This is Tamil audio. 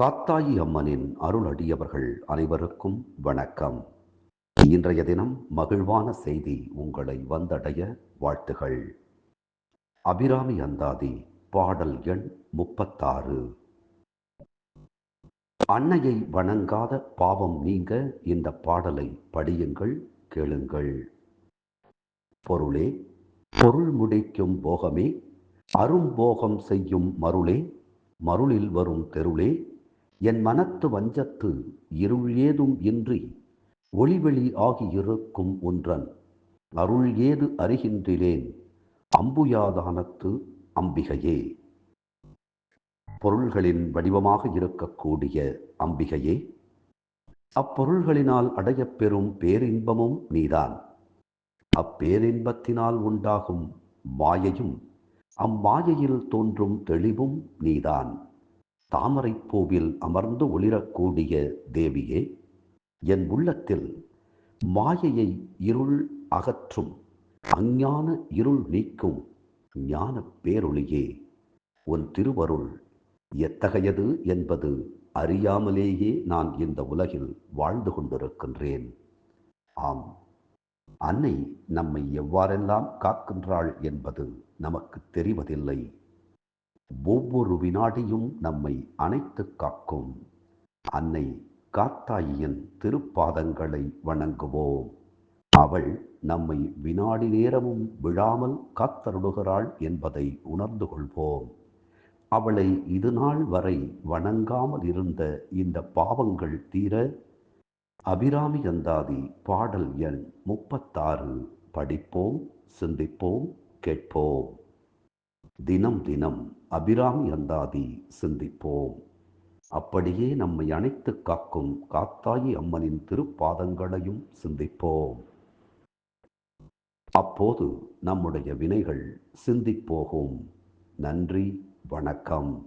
காத்தாயி அம்மனின் அருளடியவர்கள் அனைவருக்கும் வணக்கம். இன்றைய தினம் மகிழ்வான செய்தி உங்களை வந்தடைய வாழ்த்துகள். அபிராமி அந்தாதி பாடல் எண் முப்பத்தாறு. அன்னையை வணங்காத பாவம் நீங்க இந்த பாடலை படியுங்கள் கேளுங்கள். பொருளே பொருள் முடிக்கும் போகமே அரும்போகம் செய்யும் மருளே மருளில் வரும் தெருளே என் மனத்து வஞ்சத்து இருள் ஏதும் இன்றி ஒளிவெளி ஆகியிருக்கும் ஒன்றன். அருள் ஏது அறிகின்றிலேன்? அம்புயாதானத்து அம்பிகையே. பொருள்களின் வடிவமாக இருக்கக்கூடிய அம்பிகையே. அப்பொருள்களினால் அடையப்பெறும் பேரின்பமும் நீதான். அப்பேரின்பத்தினால் உண்டாகும் மாயையும் அம்மாயையில் தோன்றும் தெளிவும் நீதான். தாமரைப்பூவில் அமர்ந்து ஒளிரக்கூடிய தேவியே என் உள்ளத்தில் மாயையை இருள் அகற்றும் அஞ்ஞான இருள் நீக்கும் ஞான பேரொளியே. உன் திருவருள் எத்தகையது என்பது அறியாமலேயே நான் இந்த உலகில் வாழ்ந்து கொண்டிருக்கின்றேன். ஆம் அன்னை நம்மை எவ்வாறெல்லாம் காக்கின்றாள் என்பது நமக்கு தெரிவதில்லை. ஒவ்வொரு வினாடியும் நம்மை அணைத்து காக்கும். அன்னை காத்தாயின் திருப்பாதங்களை வணங்குவோம். அவள் நம்மை வினாடி நேரமும் விழாமல் காத்தருடுகிறாள் என்பதை உணர்ந்து கொள்வோம். அவளை இது நாள் வரை வணங்காமல் இருந்த இந்த பாவங்கள் தீர அபிராமி அந்தாதி பாடல் எண் முப்பத்தாறு. படிப்போம் சிந்திப்போம் கேட்போம். தினம் தினம் அபிராமி அந்தாதி சிந்திப்போம். அப்படியே நம்மை அணைத்து காக்கும் காத்தாயி அம்மனின் திருப்பாதங்களையும் சிந்திப்போம். அப்போது நம்முடைய வினைகள் சிந்திப்போகும். நன்றி வணக்கம்.